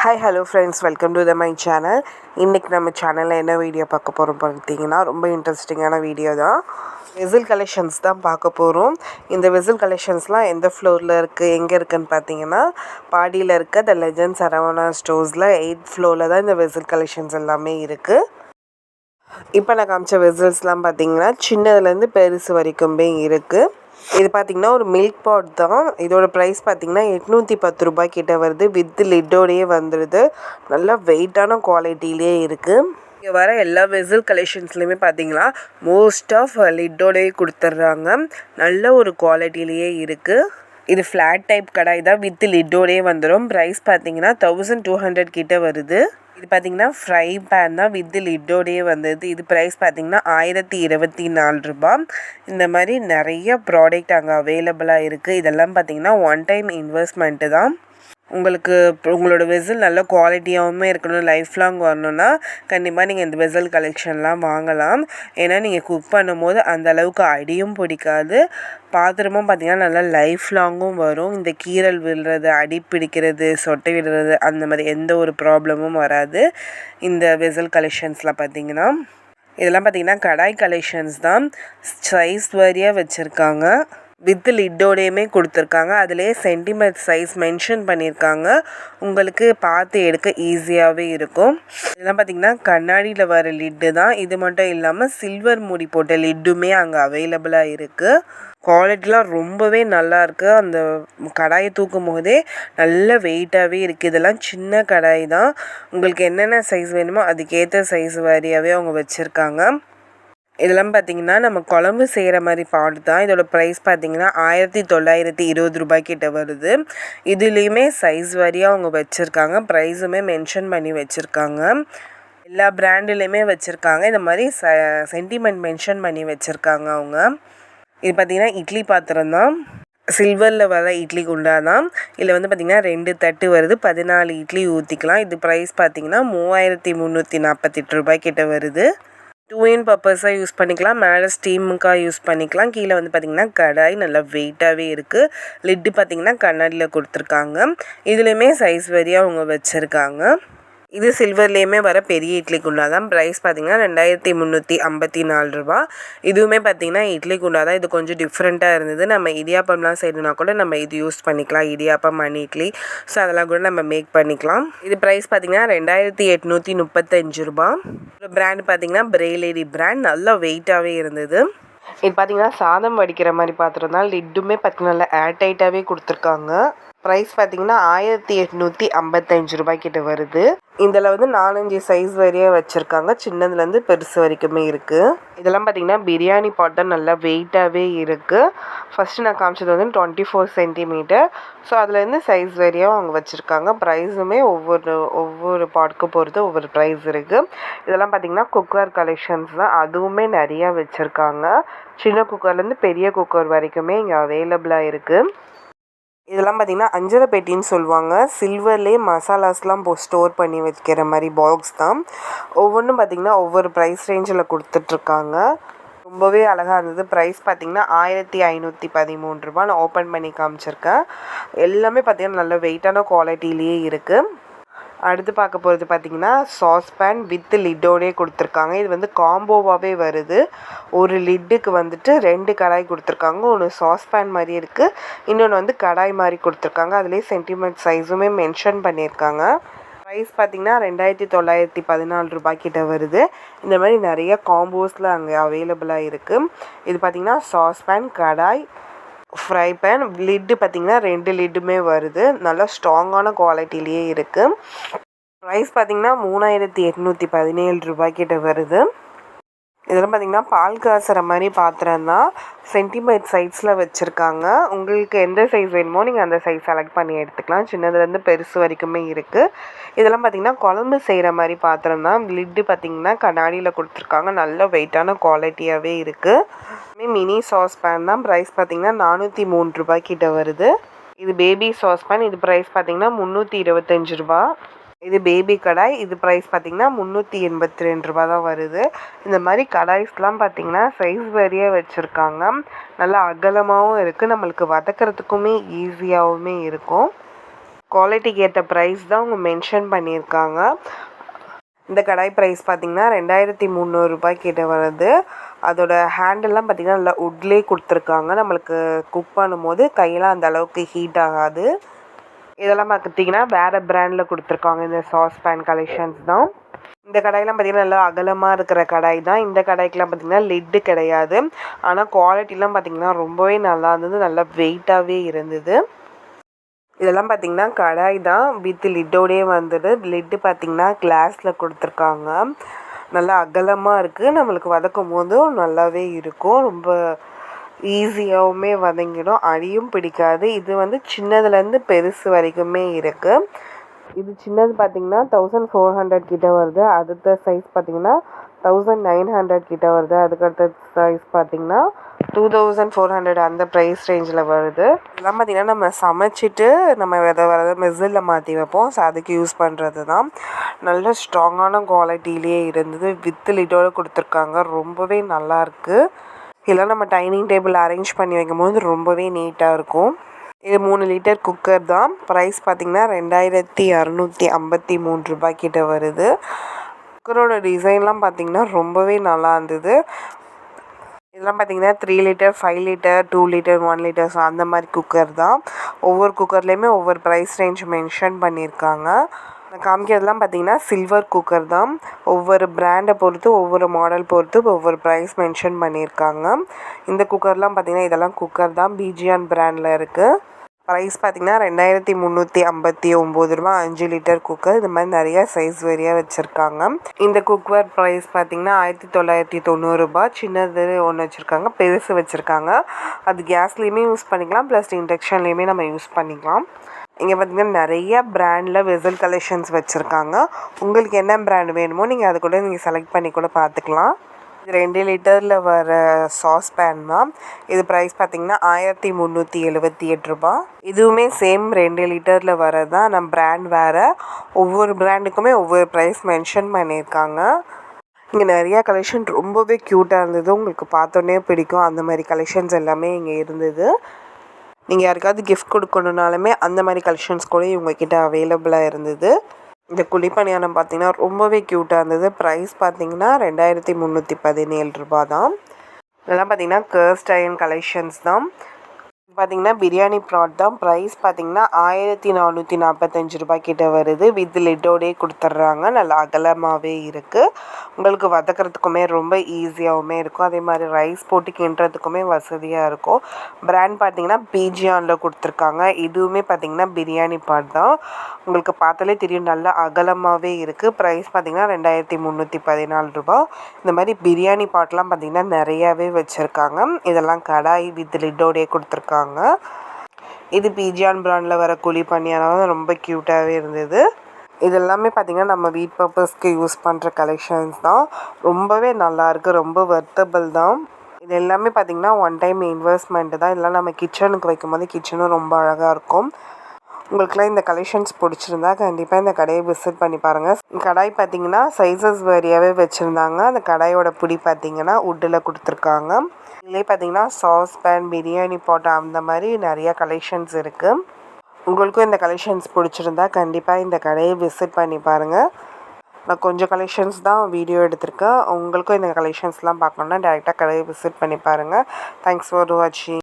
Hi hello friends welcome to the my channel இன்றைக்கி நம்ம சேனலில் என்ன வீடியோ பார்க்க போகிறோம் பார்த்தீங்கன்னா ரொம்ப இன்ட்ரெஸ்டிங்கான வீடியோ தான். வெசில் கலெக்ஷன்ஸ் தான் பார்க்க போகிறோம் இந்த வெசில் கலெக்ஷன்ஸ்லாம் எந்த ஃப்ளோரில் இருக்குது எங்கே இருக்குதுன்னு பார்த்தீங்கன்னா பாடியில் இருக்க த லெஜண்ட் சரவணா ஸ்டோர்ஸில் எயிட் ஃப்ளோரில் தான் இந்த வெசில் கலெக்ஷன்ஸ் எல்லாமே இருக்குது இப்போ நான் காமிச்ச விசில்ஸ்லாம் பார்த்தீங்கன்னா சின்னதுலேருந்து பெருசு வரைக்குமே இருக்குது இது பார்த்திங்கன்னா ஒரு மில்க் பாட் தான். இதோட ப்ரைஸ் பார்த்திங்கன்னா எட்நூற்றி பத்து ரூபாய் கிட்ட வருது. வித் லிட்டோடையே வந்துடுது நல்லா வெயிட்டான குவாலிட்டிலே இருக்குது இங்கே வர எல்லா வெசல் கலெக்ஷன்ஸ்லையுமே பார்த்தீங்கன்னா மோஸ்ட் ஆஃப் லிட்டோடையே கொடுத்துட்றாங்க நல்ல ஒரு குவாலிட்டிலேயே இருக்குது இது ஃப்ளாட் டைப் கடாய் தான். வித் லிட்டோடையே வந்துடும் ப்ரைஸ் பார்த்தீங்கன்னா தௌசண்ட் டூ ஹண்ட்ரட் கிட்ட வருது. இது பார்த்திங்கன்னா ஃப்ரை பேன் தான் வித் லிட்டோடையே வந்தது. இது ப்ரைஸ் பார்த்திங்கன்னா ஆயிரத்தி இருபத்தி நாலு ரூபா இந்த மாதிரி நிறைய ப்ராடக்ட் அங்கே அவைலபிளாக இருக்குது இதெல்லாம் பார்த்திங்கன்னா ஒன் டைம் இன்வெஸ்ட்மெண்ட்டு தான். உங்களுக்கு உங்களோட வெசல் நல்ல குவாலிட்டியாகவுமே இருக்கணும் லைஃப் லாங் வரணும்னா கண்டிப்பாக நீங்கள் இந்த வெசல் கலெக்ஷன்லாம் வாங்கலாம். ஏன்னா நீங்கள் குக் பண்ணும்போது அந்த அளவுக்கு அடியும் பிடிக்காது. பாத்திரமும் பார்த்திங்கன்னா நல்லா லைஃப் லாங்கும் வரும். இந்த கீரல் விழுறது அடி பிடிக்கிறது சொட்டை விடுறது அந்த மாதிரி எந்த ஒரு ப்ராப்ளமும் வராது. இந்த வெசல் கலெக்ஷன்ஸில் பார்த்திங்கன்னா இதெல்லாம் பார்த்திங்கன்னா கடாய் கலெக்ஷன்ஸ் தான். சைஸ் வரியாக வச்சுருக்காங்க. வித் லிட்டோடையுமே கொடுத்துருக்காங்க. அதிலே சென்டிமீட்டர் சைஸ் மென்ஷன் பண்ணியிருக்காங்க. உங்களுக்கு பார்த்து எடுக்க ஈஸியாகவே இருக்கும். இதெல்லாம் பார்த்திங்கன்னா கண்ணாடியில் வர லிட்டு தான். இது மட்டும் இல்லாமல் சில்வர் மூடி போட்ட லிட்டுமே அங்கே அவைலபிளாக இருக்குது குவாலிட்டிலாம் ரொம்பவே நல்லா இருக்குது அந்த கடாயை தூக்கும் போதே நல்ல வெயிட்டாகவே இருக்குது இதெல்லாம் சின்ன கடாய் தான். உங்களுக்கு என்னென்ன சைஸ் வேணுமோ அதுக்கேற்ற சைஸ் வாரியாகவே அவங்க வச்சுருக்காங்க. இதெல்லாம் பார்த்தீங்கன்னா நம்ம குழம்பு செய்கிற மாதிரி பாட் தான். இதோட ப்ரைஸ் பார்த்தீங்கன்னா ஆயிரத்தி தொள்ளாயிரத்தி இருபது ரூபாய்க்கிட்ட வருது. இதுலேயுமே சைஸ் வரியாக அவங்க வச்சுருக்காங்க. ப்ரைஸுமே மென்ஷன் பண்ணி வச்சுருக்காங்க. எல்லா பிராண்டுலேயுமே வச்சுருக்காங்க. இந்த மாதிரி ச சென்டிமெண்ட் மென்ஷன் பண்ணி வச்சுருக்காங்க அவங்க. இது பார்த்திங்கன்னா இட்லி பாத்திரம் தான். சில்வரில் வர இட்லி குண்டா தான். இதில் வந்து பார்த்திங்கன்னா ரெண்டு தட்டு வருது. பதினாலு இட்லி ஊற்றிக்கலாம் இது ப்ரைஸ் பார்த்திங்கன்னா மூவாயிரத்தி முந்நூற்றி நாற்பத்தெட்டு ரூபாய்க்கிட்ட வருது. டூ இன் பர்பஸாக யூஸ் பண்ணிக்கலாம். மேலே ஸ்டீமுக்காக யூஸ் பண்ணிக்கலாம். கீழே வந்து பார்த்திங்கன்னா கடாய் நல்லா வெயிட்டாகவே இருக்குது லிட்டு பார்த்திங்கன்னா கண்ணாடியில் கொடுத்துருக்காங்க. இதுலேயுமே சைஸ் வரியாக அவங்க வச்சுருக்காங்க. இது சில்வர்லேயுமே வர பெரிய இட்லி குண்டா தான் ப்ரைஸ் பார்த்திங்கன்னா ரெண்டாயிரத்தி முந்நூற்றி ஐம்பத்தி நாலு ரூபா. இதுவுமே பார்த்திங்கன்னா இட்லி குண்டா தான் இது கொஞ்சம் டிஃப்ரெண்ட்டாக இருந்தது. நம்ம இடியாப்பம்லாம் செய்யணும்னா கூட நம்ம இது யூஸ் பண்ணிக்கலாம். இடியாப்பம் மணி இட்லி. ஸோ அதெல்லாம் கூட நம்ம மேக் பண்ணிக்கலாம். இது ப்ரைஸ் பார்த்திங்கன்னா ரெண்டாயிரத்தி எட்நூற்றி முப்பத்தஞ்சு ரூபா. பிராண்ட் பார்த்திங்கன்னா பிரேலேரி பிராண்ட் நல்லா வெயிட்டாகவே இருந்தது. இது பார்த்திங்கன்னா சாதம் வடிக்கிற மாதிரி பார்த்துருந்தா லிட்டுமே பார்த்திங்கன்னா நல்லா ஏர்டைட்டாகவே கொடுத்துருக்காங்க. ப்ரைஸ் பார்த்தீங்கன்னா ஆயிரத்தி எட்நூற்றி ஐம்பத்தஞ்சு ரூபாய்க்கிட்ட வருது. இதில் வந்து நாலஞ்சு சைஸ் வரையே வச்சுருக்காங்க. சின்னதுலேருந்து பெருசு வரைக்குமே இருக்குது இதெல்லாம் பார்த்திங்கன்னா பிரியாணி பாட்டை நல்லா வெயிட்டாகவே இருக்குது ஃபஸ்ட்டு நான் காமிச்சது வந்து டுவெண்ட்டி ஃபோர் சென்டிமீட்டர் ஸோ அதுலேருந்து சைஸ் வரையும் அவங்க வச்சுருக்காங்க. ப்ரைஸுமே ஒவ்வொரு ஒவ்வொரு பாட்டுக்கு பொறுத்து ஒவ்வொரு ப்ரைஸ் இருக்குது இதெல்லாம் பார்த்திங்கன்னா குக்கர் கலெக்ஷன்ஸ் தான். அதுவுமே நிறையா வச்சுருக்காங்க. சின்ன குக்கர்லேருந்து பெரிய குக்கர் வரைக்குமே இங்கே அவைலபிளாக இருக்குது இதெல்லாம் பார்த்திங்கன்னா அஞ்சரை பெட்டின்னு சொல்லுவாங்க. சில்வர்லேயே மசாலாஸ்லாம் போ ஸ்டோர் பண்ணி வைக்கிற மாதிரி பாக்ஸ் தான். ஒவ்வொன்றும் பார்த்திங்கன்னா ஒவ்வொரு ப்ரைஸ் ரேஞ்சில் கொடுத்துட்ருக்காங்க. ரொம்பவே அழகாக இருந்தது. ப்ரைஸ் பார்த்திங்கன்னா ஆயிரத்தி ஐநூற்றி பதிமூன்று ரூபா நான் ஓப்பன் பண்ணி காமிச்சிருக்கேன். எல்லாமே பார்த்திங்கன்னா நல்ல வெயிட்டான குவாலிட்டிலேயே இருக்குது அடுத்து பார்க்க போகிறது பார்த்திங்கன்னா சாஸ்பேன் வித் லிட்டோடே கொடுத்துருக்காங்க. இது வந்து காம்போவாகவே வருது. ஒரு லிட்டுக்கு வந்துட்டு ரெண்டு கடாய் கொடுத்துருக்காங்க. ஒன்று சாஸ்பேன் மாதிரி இருக்குது இன்னொன்று வந்து கடாய் மாதிரி கொடுத்துருக்காங்க. அதுலேயே சென்டிமெண்ட் சைஸுமே மென்ஷன் பண்ணியிருக்காங்க. ப்ரைஸ் பார்த்திங்கன்னா ரெண்டாயிரத்தி தொள்ளாயிரத்தி பதினாலு ரூபாய்க்கிட்ட வருது. இந்த மாதிரி நிறைய காம்போஸில் அங்கே அவைலபிளாக இருக்குது இது பார்த்திங்கன்னா saucepan kadai fry pan lid பார்த்திங்கன்னா ரெண்டு லிட்டுமே வருது. நல்லா ஸ்ட்ராங்கான குவாலிட்டிலேயே இருக்குது ப்ரைஸ் பார்த்திங்கன்னா மூணாயிரத்தி எட்நூற்றி பதினேழு ரூபாய்க்கிட்ட வருது. இதெல்லாம் பார்த்திங்கன்னா பால் காசுற மாதிரி பாத்திரம் தான். சென்டிமீட் சைஸில் வச்சுருக்காங்க. உங்களுக்கு எந்த சைஸ் வேணுமோ நீங்கள் அந்த சைஸ் செலக்ட் பண்ணி எடுத்துக்கலாம். சின்னதுலேருந்து பெருசு வரைக்குமே இருக்குது இதெல்லாம் பார்த்திங்கன்னா குழம்பு செய்கிற மாதிரி பாத்திரம் தான். லிட்டு பார்த்திங்கன்னா கண்ணாடியில் கொடுத்துருக்காங்க. நல்ல வெயிட்டான குவாலிட்டியாகவே இருக்குது மினி சாஸ் பேன் தான். ப்ரைஸ் பார்த்திங்கன்னா நானூற்றி மூணு ரூபாய்க்கிட்ட வருது. இது பேபி சாஸ் பேன் இது ப்ரைஸ் பார்த்திங்கன்னா முந்நூற்றி இருபத்தஞ்சி ரூபா. இது பேபி கடாய். இது ப்ரைஸ் பார்த்திங்கன்னா முந்நூற்றி எண்பத்தி ரெண்டு ரூபா தான் வருது. இந்த மாதிரி கடாய்ஸ்லாம் பார்த்திங்கன்னா சைஸ் வேறியாக வச்சுருக்காங்க. நல்லா அகலமாகவும் இருக்குது நம்மளுக்கு வதக்கிறதுக்குமே ஈஸியாகவுமே இருக்கும். குவாலிட்டிக்கு ஏற்ற ப்ரைஸ் தான் அவங்க மென்ஷன் பண்ணியிருக்காங்க. இந்த கடாய் ப்ரைஸ் பார்த்திங்கன்னா ரெண்டாயிரத்தி முந்நூறுரூபாய் கிட்ட வருது. அதோட ஹேண்டெல்லாம் பார்த்திங்கன்னா நல்லா உட்லேயே கொடுத்துருக்காங்க. நம்மளுக்கு குக் பண்ணும்போது கையெல்லாம் அந்த அளவுக்கு ஹீட் ஆகாது. இதெல்லாம் பார்த்திங்கன்னா வேறு ப்ராண்டில் கொடுத்துருக்காங்க. இந்த சாஸ் பேன் கலெக்ஷன்ஸ் தான். இந்த கடாயெலாம் பார்த்திங்கன்னா நல்லா அகலமாக இருக்கிற கடாய் தான். இந்த கடாய்க்கெலாம் பார்த்திங்கன்னா லிட்டு கிடையாது. ஆனால் குவாலிட்டிலாம் பார்த்திங்கன்னா ரொம்பவே நல்லா இருந்தது. நல்லா வெயிட்டாகவே இருந்தது. இதெல்லாம் பார்த்திங்கன்னா கடாய் தான். வித் லிட்டோடே வந்தது. லிட்டு பார்த்திங்கன்னா கிளாஸில் கொடுத்துருக்காங்க. நல்லா அகலமாக இருக்குது நம்மளுக்கு வதக்கும் போதும் நல்லாவே இருக்கும். ரொம்ப ஈஸியாகவுமே வதங்கிடும். அடியும் பிடிக்காது. இது வந்து சின்னதுலேருந்து பெருசு வரைக்குமே இருக்குது இது சின்னது பார்த்திங்கன்னா தௌசண்ட் ஃபோர் ஹண்ட்ரட் கிட்டே வருது. அடுத்த சைஸ் பார்த்திங்கன்னா தௌசண்ட் நைன் ஹண்ட்ரட் கிட்ட வருது. அதுக்கடுத்த சைஸ் பார்த்திங்கன்னா டூ தௌசண்ட் ஃபோர் ஹண்ட்ரட் அந்த ப்ரைஸ் ரேஞ்சில் வருது. இதெல்லாம் பார்த்திங்கன்னா நம்ம சமைச்சிட்டு நம்ம வித வரத மெசிலில் மாற்றி வைப்போம். ஸோ அதுக்கு யூஸ் பண்ணுறது தான். நல்ல ஸ்ட்ராங்கான குவாலிட்டிலேயே இருந்தது. வித்து லிட்டோடு கொடுத்துருக்காங்க. ரொம்பவே நல்லாயிருக்கு இதெல்லாம் நம்ம டைனிங் டேபிள் அரேஞ்ச் பண்ணி வைக்கும்போது ரொம்பவே நீட்டாக இருக்கும். இது மூணு லிட்டர் குக்கர் தான். ப்ரைஸ் பார்த்திங்கன்னா ரெண்டாயிரத்தி அறநூற்றி ஐம்பத்தி மூணு ரூபாய் கிட்ட வருது. குக்கரோட டிசைன்லாம் பார்த்திங்கன்னா ரொம்பவே நல்லா இருந்தது. இதெல்லாம் பார்த்திங்கன்னா three litre five litre two litre one litres அந்த மாதிரி குக்கர் தான். ஒவ்வொரு குக்கர்லேயுமே ஒவ்வொரு ப்ரைஸ் ரேஞ்ச் மென்ஷன் பண்ணியிருக்காங்க. நான் காமிக்கிறதுலாம் பார்த்தீங்கன்னா சில்வர் குக்கர் தான். ஒவ்வொரு பிராண்டை பொறுத்து ஒவ்வொரு மாடல் பொறுத்து ஒவ்வொரு ப்ரைஸ் மென்ஷன் பண்ணியிருக்காங்க. இந்த குக்கர்லாம் பார்த்திங்கன்னா இதெல்லாம் குக்கர் தான். பிஜியான் பிராண்டில் இருக்குது ப்ரைஸ் பார்த்திங்கன்னா ரெண்டாயிரத்தி முந்நூற்றி ஐம்பத்தி ஒம்பது ரூபா அஞ்சு லிட்டர் குக்கர் இது மாதிரி நிறைய சைஸ் வெறியாக வச்சுருக்காங்க. இந்த குக்கர் ப்ரைஸ் பார்த்திங்கன்னா ஆயிரத்தி தொள்ளாயிரத்தி தொண்ணூறுரூபா சின்னது ஒன்று வச்சுருக்காங்க பெருசு வச்சுருக்காங்க. அது கேஸ்லேயுமே யூஸ் பண்ணிக்கலாம். ப்ளஸ் இண்டக்ஷன்லேயுமே நம்ம யூஸ் பண்ணிக்கலாம். இங்கே பார்த்திங்கன்னா நிறைய ப்ராண்டில் வெசல் கலெக்ஷன்ஸ் வச்சுருக்காங்க. உங்களுக்கு என்ன ப்ராண்ட் வேணுமோ நீங்கள் அது கூட நீங்கள் செலக்ட் பண்ணி கூட பார்த்துக்கலாம் இது ரெண்டு லிட்டரில் வர சாஸ் பேன் தான். இது ப்ரைஸ் பார்த்திங்கன்னா ஆயிரத்தி முந்நூற்றி எழுபத்தி எட்டு ரூபா. இதுவுமே சேம் ரெண்டு லிட்டரில் வரது தான் நம்ம ப்ராண்ட் வேறு ஒவ்வொரு ப்ராண்டுக்குமே ஒவ்வொரு ப்ரைஸ் மென்ஷன் பண்ணியிருக்காங்க. இங்கே நிறையா கலெக்ஷன் ரொம்பவே க்யூட்டாக இருந்தது. உங்களுக்கு பார்த்தோன்னே பிடிக்கும். அந்த மாதிரி கலெக்ஷன்ஸ் எல்லாமே இங்கே இருந்தது. நீங்கள் யாருக்காவது கிஃப்ட் கொடுக்கணுனாலுமே அந்த மாதிரி கலெக்ஷன்ஸ் கூட இவங்கக்கிட்ட அவைலபிளாக இருந்தது. இந்த குழிப்பணியாரம் பார்த்திங்கன்னா ரொம்பவே க்யூட்டாக இருந்தது. ப்ரைஸ் பார்த்திங்கன்னா ரெண்டாயிரத்தி முந்நூற்றி பதினேழு ரூபா தான். இதெல்லாம் பார்த்திங்கன்னா கர்ஸ்ட் அயன் கலெக்ஷன்ஸ் தான். பார்த்திங்கன்னா பிரியாணி ப்ராட் தான். ப்ரைஸ் பார்த்திங்கன்னா ஆயிரத்தி நானூற்றி நாற்பத்தஞ்சு ரூபாய் கிட்டே வருது. வித் லிட்டோடே கொடுத்துட்றாங்க நல்லா அகலமாகவே இருக்குது உங்களுக்கு வதக்கிறதுக்குமே ரொம்ப ஈஸியாகவுமே இருக்கும். அதே மாதிரி ரைஸ் போட்டு கிண்டுறதுக்குமே வசதியாக இருக்கும். ப்ராண்ட் பார்த்திங்கன்னா பிஜியானில் கொடுத்துருக்காங்க. இதுவுமே பார்த்திங்கன்னா பிரியாணி பாட் தான். உங்களுக்கு பார்த்தாலே தெரியும் நல்லா அகலமாகவே இருக்குது ப்ரைஸ் பார்த்திங்கன்னா ரெண்டாயிரத்தி முந்நூற்றி பதினாலு ரூபா இந்த மாதிரி பிரியாணி பாட்லாம் பார்த்திங்கன்னா நிறையாவே வச்சுருக்காங்க. இதெல்லாம் கடாய் வித் லிட்டோடே கொடுத்துருக்காங்க. இது பிஜியான் பிராண்டில் வர குழி பணியாரம் ரொம்ப க்யூட்டாகவே இருந்தது. இது எல்லாமே பார்த்திங்கன்னா நம்ம வீட் பர்பஸ்க்கு யூஸ் பண்ணுற கலெக்ஷன்ஸ் தான். ரொம்பவே நல்லாயிருக்கு ரொம்ப வர்த்தபிள் தான். இது எல்லாமே பார்த்திங்கன்னா ஒன் டைம் இன்வெஸ்ட்மெண்ட்டு தான். இதெல்லாம் நம்ம கிச்சனுக்கு வைக்கும்போது கிச்சனும் ரொம்ப அழகாக இருக்கும். உங்களுக்குலாம் இந்த கலெக்ஷன்ஸ் பிடிச்சிருந்தா கண்டிப்பாக இந்த கடையை விசிட் பண்ணி பாருங்கள் கடாய் பார்த்தீங்கன்னா சைஸஸ் வேரியாகவே வச்சுருந்தாங்க. அந்த கடாயோட பிடி பார்த்தீங்கன்னா உட்டில் கொடுத்துருக்காங்க. இதிலே பார்த்தீங்கன்னா சாஸ் பேன் பிரியாணி போட்டோ அந்த மாதிரி நிறையா கலெக்ஷன்ஸ் இருக்குது உங்களுக்கும் இந்த கலெக்ஷன்ஸ் பிடிச்சிருந்தா கண்டிப்பாக இந்த கடையை விசிட் பண்ணி பாருங்கள் நான் கொஞ்சம் கலெக்ஷன்ஸ் தான் வீடியோ எடுத்திருக்கேன். உங்களுக்கும் இந்த கலெக்ஷன்ஸ்லாம் பார்க்கணுன்னா டேரெக்டாக கடையை விசிட் பண்ணி பாருங்கள் தேங்க்ஸ் ஃபார் வாட்சிங்